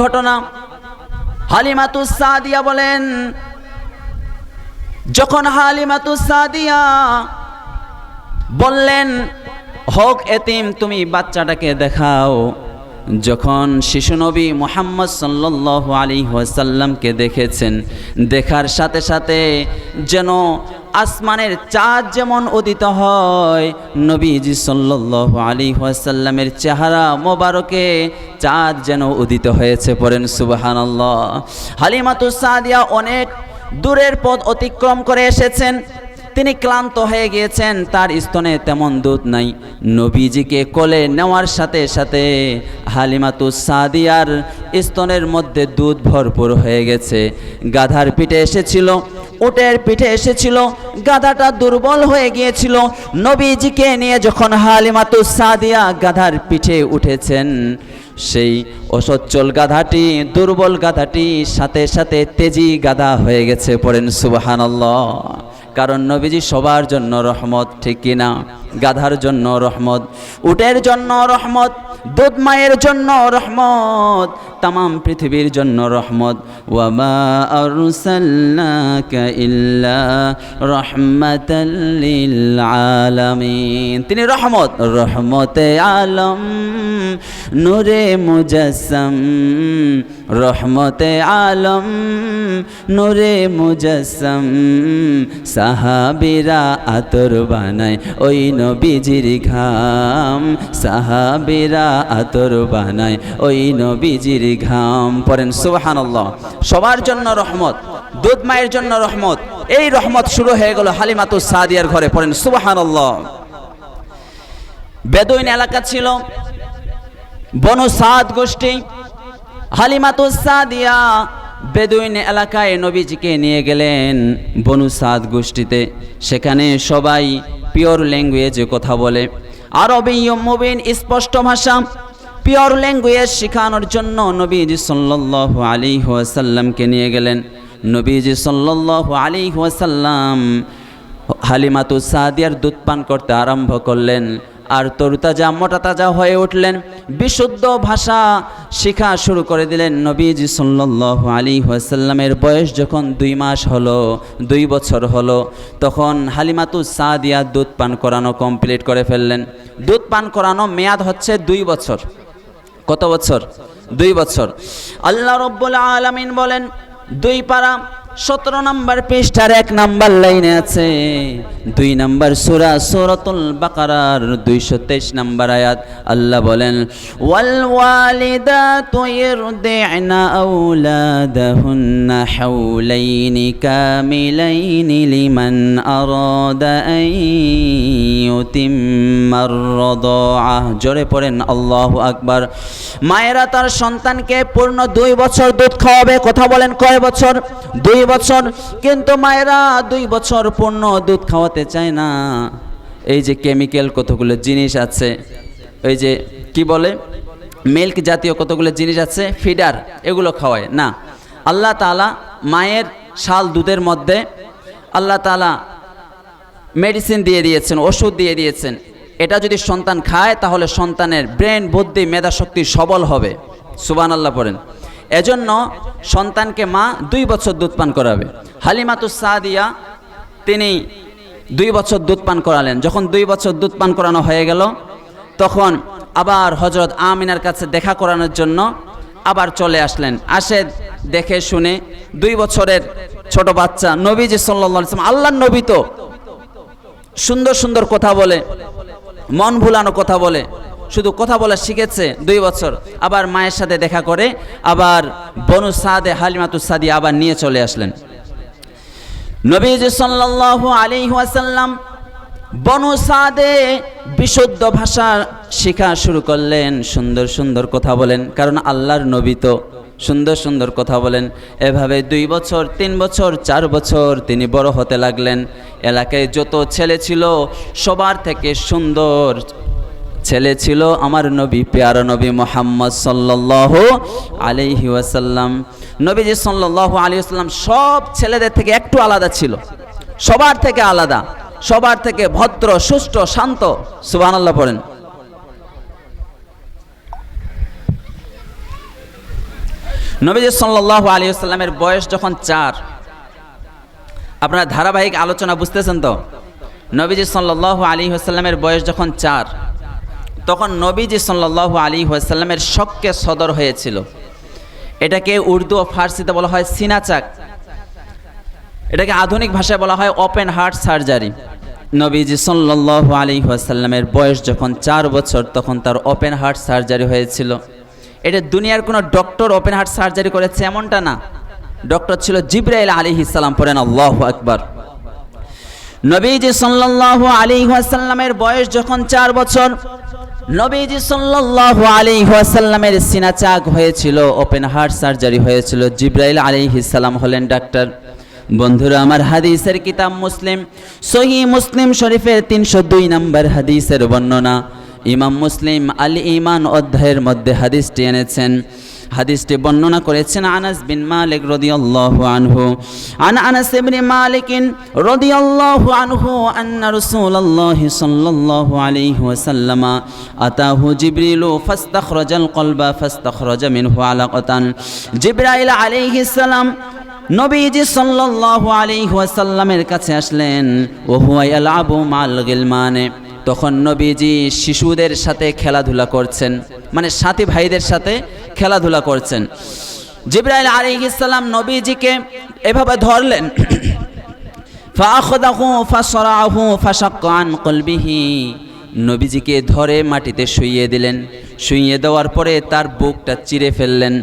ঘটনা। হালিমাতুস সাদিয়া বলেন, যখন হালিমাতুস সাদিয়া বললেন, হোক এতিম, তুমি বাচ্চাটাকে দেখাও। যখন শিশু নবী মোহাম্মদ সাল্লাহ আলী ওয়াসাল্লামকে দেখেছেন, দেখার সাথে সাথে যেন আসমানের চাঁদ যেমন উদিত হয়, নবীজি সাল্লাহ আলী ওয়াসাল্লামের চেহারা মোবারকে চাঁদ যেন উদিত হয়েছে পড়েন সুবাহানাল্লাহ। হালিমাতুসাদিয়া অনেক দূরের পথ অতিক্রম করে এসেছেন। তিনি ক্লান্ত হয়ে গিয়েছেন, তার স্তনে তেমন দুধ নাই। নবীজিকে কোলে নেওয়ার সাথে সাথে হালিমাতু সাদিয়ার স্তনের মধ্যে দুধ ভরপুর হয়ে গেছে। গাধার পিঠে এসেছিল, উটের পিঠে এসেছিল, গাধাটা দুর্বল হয়ে গিয়েছিল। নবীজিকে নিয়ে যখন হালিমাতু সাদিয়া গাধার পিঠে উঠেছেন, সেই অসচ্ছল গাধাটি, দুর্বল গাধাটি সাথে সাথে তেজি গাধা হয়ে গেছে, পড়েন সুবাহানাল্লাহ। কারণ নবীজি সবার জন্য রহমত, ঠিক কিনা গাধার জন্য রহমত, উটের জন্য রহমত, দুধ মায়ের জন্য রহমত তাম পৃথিবীর জন্য রহমত। আলামিন তিনি রহমত। রহমতে আলম, নূরে মুজাসম রহমতে আলম, নূরে মুজাসম সাহাবিরা আতর বানায় ওই নবীজির ঘাম। সাহাবিরা আতর বানায় ওই নবীজির ঘাম পড়েন, সুবহানাল্লাহ। সবার জন্য রহমত, দুধ মায়ের জন্য রহমত। এই রহমত শুরু হয়ে গেল হালিমাতু সাদিয়ার ঘরে, পড়েন, সুবহানাল্লাহ। বেদুইন এলাকা ছিল, বনু সাদ গোষ্ঠী। হালিমাতুস সাদিয়া বেদুইন এলাকায় নবীজিকে নিয়ে গেলেন বনু সাদ গোষ্ঠীতে। সেখানে সবাই পিওর ল্যাঙ্গুয়েজে কথা বলে। আরবি মুবিন স্পষ্ট ভাষা। পিওর ল্যাঙ্গুয়েজ শেখানোর জন্য নবীজি সাল্লাল্লাহু আলাইহি ওয়াসাল্লামকে নিয়ে গেলেন। নবীজি সাল্লাল্লাহু আলাইহি ওয়াসাল্লাম হালিমাতু সাদিয়ার দুধ পান করতে আরম্ভ করলেন আর তরুতাজা মোটা তাজা হয়ে উঠলেন। বিশুদ্ধ ভাষা শেখা শুরু করে দিলেন নবীজি সাল্লাল্লাহু আলী ওয়াসাল্লামের বয়স যখন দুই মাস হলো, দুই বছর হলো, তখন হালিমাতু সাদিয়া দুধ পান করানো কমপ্লিট করে ফেললেন। দুধ পান করানো মেয়াদ হচ্ছে দুই বছর। কত বছর? দুই বছর। আল্লাহ রব্বুল আলামিন বলেন, দুই পারা সতেরো নম্বর পৃষ্ঠার এক নাম্বার লাইনে আছে। দুই নাম্বার সুরা সুরাতুল বাকারার দুইশো তেইশ নম্বর আয়াত। আল্লাহ বলেন, ওয়াল হাওলাইনি কামিলাইনি লিমান আরাদা আন ইউতিম্মার রাদাআহ জোরে পড়েন, আল্লাহ আকবার। মায়েরা তার সন্তানকে পূর্ণ দুই বছর দুধ খাওয়াবে, কথা বলেন কয় বছর? দুই বছর। কিন্তু মায়েরা দুই বছর পূর্ণ দুধ খাওয়াতে চায় না। এই যে কেমিক্যাল কতগুলো জিনিস আছে, ওই যে কি বলে? মিল্ক জাতীয় কতগুলো জিনিস আছে ফিডার এগুলো খাওয়ায়, না। আল্লাহ তালা মায়ের শাল দুধের মধ্যে আল্লাহ তালা মেডিসিন দিয়ে দিয়েছেন, ওষুধ দিয়ে দিয়েছেন। এটা যদি সন্তান খায়, তাহলে সন্তানের ব্রেন বুদ্ধি, মেধাশক্তি সবল হবে। সুবান আল্লাহ পড়েন। এজন্য সন্তানকে মা দুই বছর দুধ পান করাবে। হালিমাতুস সাদিয়া, তিনি দুই বছর দুধ পান করালেন। যখন দুই বছর দুধ পান করানো হয়ে গেল, তখন আবার হজরত আমিনার কাছে দেখা করানোর জন্য আবার চলে আসলেন। আসে দেখে শুনে দুই বছরের ছোট বাচ্চা নবী নবীজি সাল্লাম আল্লাহ নবী তো, সুন্দর সুন্দর কথা বলে, মন ভুলানো কথা বলে, শুধু কথা বলা শিখেছে দুই বছর। আবার মায়ের সাথে দেখা করে আবার বনু সাদে হালিমাতু সাদি আবার নিয়ে চলে আসলেন। নবীজি সাল্লাল্লাহু আলাইহি ওয়াসাল্লাম বনু সাদে বিশুদ্ধ ভাষা শেখা শুরু করলেন, সুন্দর সুন্দর কথা বলেন, কারণ আল্লাহর নবী তো, সুন্দর সুন্দর কথা বলেন। এভাবে দুই বছর, তিন বছর, চার বছর তিনি বড় হতে লাগলেন। এলাকায় যত ছেলে ছিল, সবার থেকে সুন্দর ছেলে ছিল আমার নবী, পেয়ারা নবী মোহাম্মদ সাল্লাহ আলিহি ওয়াসাল্লাম। নবীজি সাল্লাহ আলী আসাল্লাম সব ছেলেদের থেকে একটু আলাদা ছিল। সবার থেকে আলাদা, সবার থেকে ভদ্র সুষ্ঠ শান্ত, সুবহানাল্লাহ পড়েন। নবীজি সাল্লাহ আলী আসাল্লামের বয়স যখন চার, আপনারা ধারাবাহিক আলোচনা বুঝতেছেন তো? নবীজি সাল্লাহ আলী আসাল্লামের বয়স যখন চার, তখন নবীজি সাল্লাহ আলী আসাল্লামের শক্কে সদর হয়েছিল। এটাকে উর্দু ও ফার্সিতে বলা হয় সিনাচাক। এটাকে আধুনিক ভাষায় বলা হয় ওপেন হার্ট সার্জারি নবীজি সাল্লাহ আলী আসাল্লামের বয়স যখন চার বছর, তখন তার ওপেন হার্ট সার্জারি হয়েছিল। এটা দুনিয়ার কোনো ডক্টর ওপেন হার্ট সার্জারি করেছে এমনটা না। ডক্টর ছিল জিব্রাইল আলী ইসাল্লাম পড়েন আল্লাহ আকবার। নবীজি সাল্লাহ আলী আসাল্লামের বয়স যখন চার বছর নবীজি সাল্লাল্লাহু আলী সিনা সিনাচাক হয়েছিল ওপেন হার্ট সার্জারি হয়েছিল। জিব্রাইল আলাইহিস সালাম হলেন ডাক্তার। বন্ধুরা, আমার হাদিসের কিতাব মুসলিম, সহি মুসলিম শরীফের তিনশো দুই নম্বর হাদিসের বর্ণনা। ইমাম মুসলিম আল ইমান অধ্যায়ের মধ্যে হাদিসটি এনেছেন হাদিসটি বর্ণনা করেছেন আনাস বিন মালিক রদিয়াল্লাহু আনহু। আন আনাস ইবনে মালিক রদিয়াল্লাহু আনহু আন্না রাসূলুল্লাহ সাল্লাল্লাহু আলাইহি ওয়াসাল্লাম আতাহু জিবরিলু ফাস্তাখরাজাল কলবা ফাস্তাখরাজা মিনহু আলাকাতান। জিবরাইল আলাইহিস সালাম নবীজি সাল্লাল্লাহু আলাইহি ওয়াসাল্লামের কাছে আসলেন ও হুয়া ইয়ালআবু মাল গিলমানে। তখন নবীজি শিশুদের সাথে খেলাধুলা করছেন মানে সাথী ভাইদের সাথে খেলাধুলা করছেন। জিব্রাইল আলাইহিস ইসলাম নবীজিকে এভাবে ধরলেন। ফাআখাযাহু ফাসরাহু ফাশাক্কা আন কলবিহি। নবীজিকে ধরে মাটিতে শুইয়ে দিলেন। শুইয়ে দেওয়ার পরে তার বুকটা চিরে ফেললেন।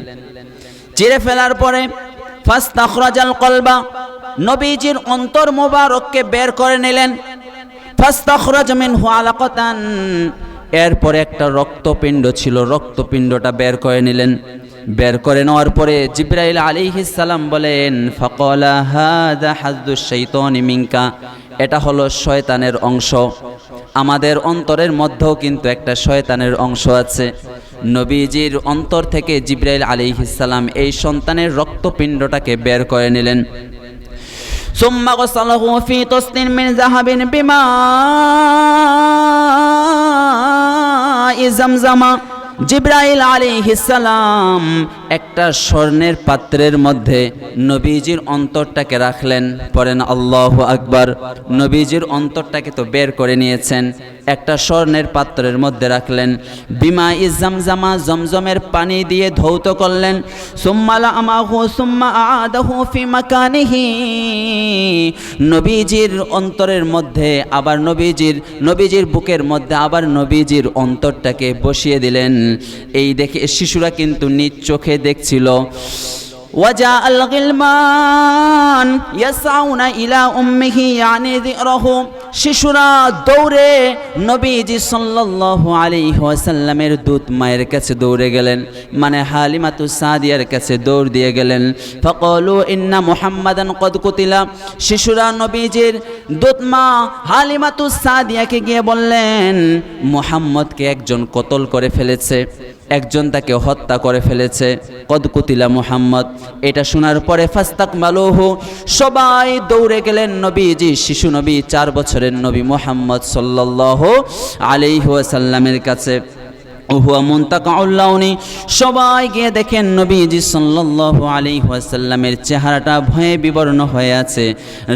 চিরে ফেলার পরে ফাস্তাখরাজাল কলবা। নবীজির অন্তর মোবারককে বের করে নিলেন। ফাস্তাখরাজ মিনহু আলাকাতান। এরপরে একটা রক্তপিণ্ড ছিল রক্তপিণ্ডটা বের করে নিলেন বের করে নেওয়ার পরে জিব্রাইল আলাইহিস সালাম বলেন ফাকালা হাদা হাজ্জুশ শাইতানি মিনকা এটা হলো শয়তানের অংশ আমাদের অন্তরের মধ্যেও কিন্তু একটা শয়তানের অংশ আছে নবীজির অন্তর থেকে জিব্রাইল আলিহিসাল্লাম এই সন্তানের রক্তপিণ্ডটাকে বের করে নিলেন ثم غسله في طست من ذهب بماء এ জামজামা জিব্রাইল আলী হিসালাম একটা স্বর্ণের পাত্রের মধ্যে নবীজির অন্তরটাকে রাখলেন। পরেন আল্লাহ আকবার। নবীজির অন্তরটাকে তো বের করে নিয়েছেন। একটা স্বর্ণের পাত্রের মধ্যে রাখলেন। বিমা ইজামজামা জমজমের পানি দিয়ে ধৌত করলেন। সুম্মালা সুম্মা নবীজির অন্তরের মধ্যে আবার নবীজির নবীজির বুকের মধ্যে আবার নবীজির অন্তরটাকে বসিয়ে দিলেন। এই দেখে শিশুরা কিন্তু নিজ চোখে দেখছিল। আল গিলমান ইয়াসাউনা ইলা উম্মিহি ইয়ানি যিরহু শিশুরা দৌড়ে নবীজি সাল্লাল্লাহু আলাইহি ওয়াসাল্লামের দূত মায়ের কাছে দৌড়ে গেলেন মানে হালিমাতু সাদিয়ার কাছে দৌড় দিয়ে গেলেন। ফাকালু ইন্না মুহাম্মাদান কদ শিশুরা নবীজির দূত মা হালিমাতু সাদিয়াকে গিয়ে বললেন, মুহাম্মদকে একজন কতল করে ফেলেছে? একজন তাকে হত্যা করে ফেলেছে। কদকুতিলা মুহাম্মদ। এটা শোনার পরে ফাস্তাক মালোহ সবাই দৌড়ে গেলেন নবীজি, শিশু নবী, চার বছরের নবী মুহাম্মদ সাল্লাহ আলিহাসাল্লামের কাছে। ওহুয়া মুন্তাকাউল্লাউনি সবাই গিয়ে দেখেন নবীজি সাল্লাল্লাহু আলাইহি ওয়াসাল্লামের চেহারাটা ভয়ে বিবর্ণ হয়ে আছে।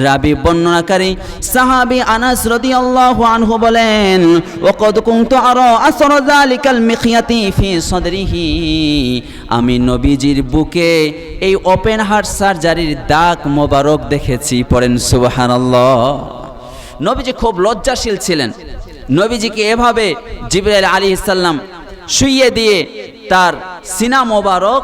রাবি বর্ণনাকারী সাহাবী আনাস রাদিয়াল্লাহু আনহু বলেন, ওয়াকাদ কুনতু আরা আসর যালিকাল মিখিয়াতি ফি সদরিহি। আমি নবীজির বুকে এই ওপেন হার্ট সার্জারির দাগ মোবারক দেখেছি, পড়েন সুবহানাল্লাহ। নবীজি খুব লজ্জাশীল ছিলেন। নবীজিকে এভাবে জিবরাইল আলী ইসাল্লাম শুইয়ে দিয়ে তার সিনা মোবারক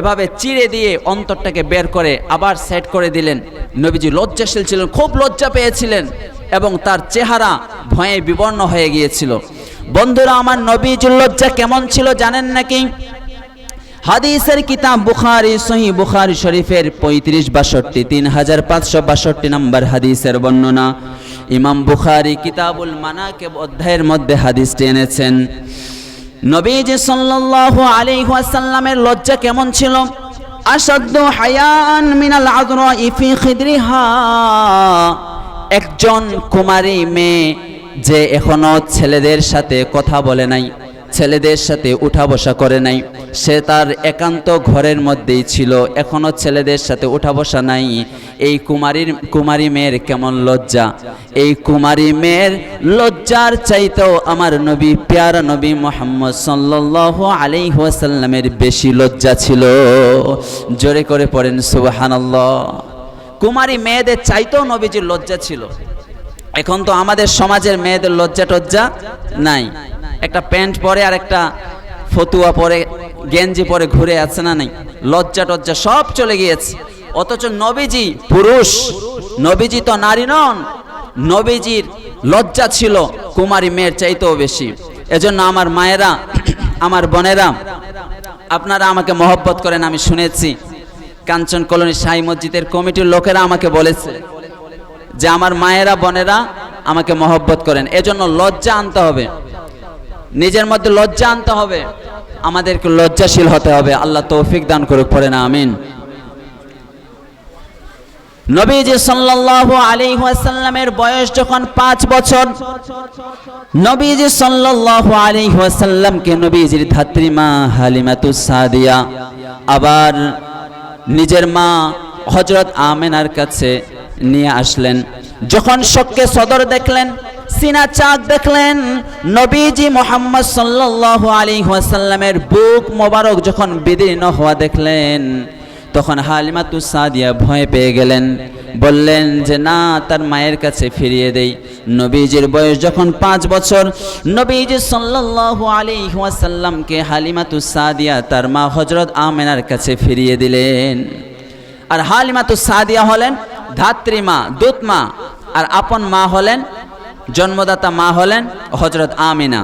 এভাবে চিড়ে দিয়ে অন্তরটাকে বের করে আবার সেট করে দিলেন। নবীজি লজ্জাশীল ছিলেন, খুব লজ্জা পেয়েছিলেন এবং তার চেহারা ভয়ে বিবর্ণ হয়ে গিয়েছিল। বন্ধুরা, আমার নবীজির লজ্জা কেমন ছিল জানেন নাকি? হাদিসের কিতাব বুখারি সহি বুখারি শরীফের পঁয়ত্রিশ বাষট্টি, তিন হাজার পাঁচশো বাষট্টি নম্বর হাদিসের বর্ণনা। ইমাম বুখারি কিতাবুল মানাকে অধ্যায়ের মধ্যে হাদিসটি এনেছেন নবীজি সাল্লাল্লাহু আলাইহি ওয়াসাল্লামের লজ্জা কেমন ছিল? আসাদ্দ হায়ান মিনাল আযরা ফি খিদরিহা। একজন কুমারী মেয়ে যে এখনও ছেলেদের সাথে কথা বলে নাই। ছেলেদের সাথে উঠা বসা করে নাই। সে তার একান্ত ঘরের মধ্যেই ছিল। এখনও ছেলেদের সাথে উঠা বসা নাই। এই কুমারীর কুমারী মেয়ের কেমন লজ্জা। এই কুমারী মেয়ের লজ্জার চাইতেও আমার নবী, পেয়ারা নবী মোহাম্মদ সাল্লাল্লাহু আলাইহি ওয়াসাল্লামের বেশি লজ্জা ছিল। জোরে করে পড়েন, সুবহানাল্লাহ। কুমারী মেয়েদের চাইতেও নবীজির লজ্জা ছিল। এখন তো আমাদের সমাজের মেয়েদের লজ্জা টজ্জা নাই। একটা প্যান্ট পরে আর একটা ফতুয়া পরে, গেঞ্জি পরে ঘুরে আছে না নাই? লজ্জা টজ্জা সব চলে গিয়েছে। অথচ নবীজি পুরুষ, নবীজি তো নারী নন, নবীজির লজ্জা ছিল কুমারী মেয়ের চাইতেও বেশি। এজন্য আমার মায়েরা, আমার বোনেরা, আপনারা আমাকে মহব্বত করেন, আমি শুনেছি। কাঞ্চন কলোনি সাই মসজিদের কমিটির লোকেরা আমাকে বলেছে যে আমার মায়েরা, বোনেরা আমাকে মহব্বত করেন। এজন্য লজ্জা আনতে হবে। নিজের মধ্যে লজ্জা আনতে হবে। আমাদেরকে লজ্জাশীল হতে হবে। আল্লাহ তৌফিক দান করুক পড়ে না আমিন। নবীজি সাল্লাল্লাহু আলাইহি ওয়াসাল্লামের বয়স যখন পাঁচ বছর, নবীজি সাল্লাল্লাহু আলাইহি ওয়াসাল্লামকে নবীজির ধাত্রীমা হালিমাতুস সাদিয়া আবার নিজের মা হজরত আমেনার কাছে নিয়ে আসলেন। যখন শোককে সদর দেখলেন সিনা চাঁদ দেখলেন, নবীজি মোহাম্মদ সাল্লাল্লাহু আলাইহি ওয়াসাল্লামের বুক মোবারক যখন বিদীর্ণ হওয়া দেখলেন, তখন হালিমাতু সাদিয়া ভয় পেয়ে গেলেন, বললেন যে, না, তার মায়ের কাছে ফিরিয়ে দেই। নবীজির বয়স যখন পাঁচ বছর, নবীজি সাল্লাল্লাহু আলাইহি ওয়াসাল্লামকে হালিমাতু সাদিয়া তার মা হজরত আমেনার কাছে ফিরিয়ে দিলেন। আর হালিমাতু সাদিয়া হলেন ধাত্রী মা, দূত মা, আর আপন মা হলেন জন্মদাতা মা হলেন হজরত আমিনা।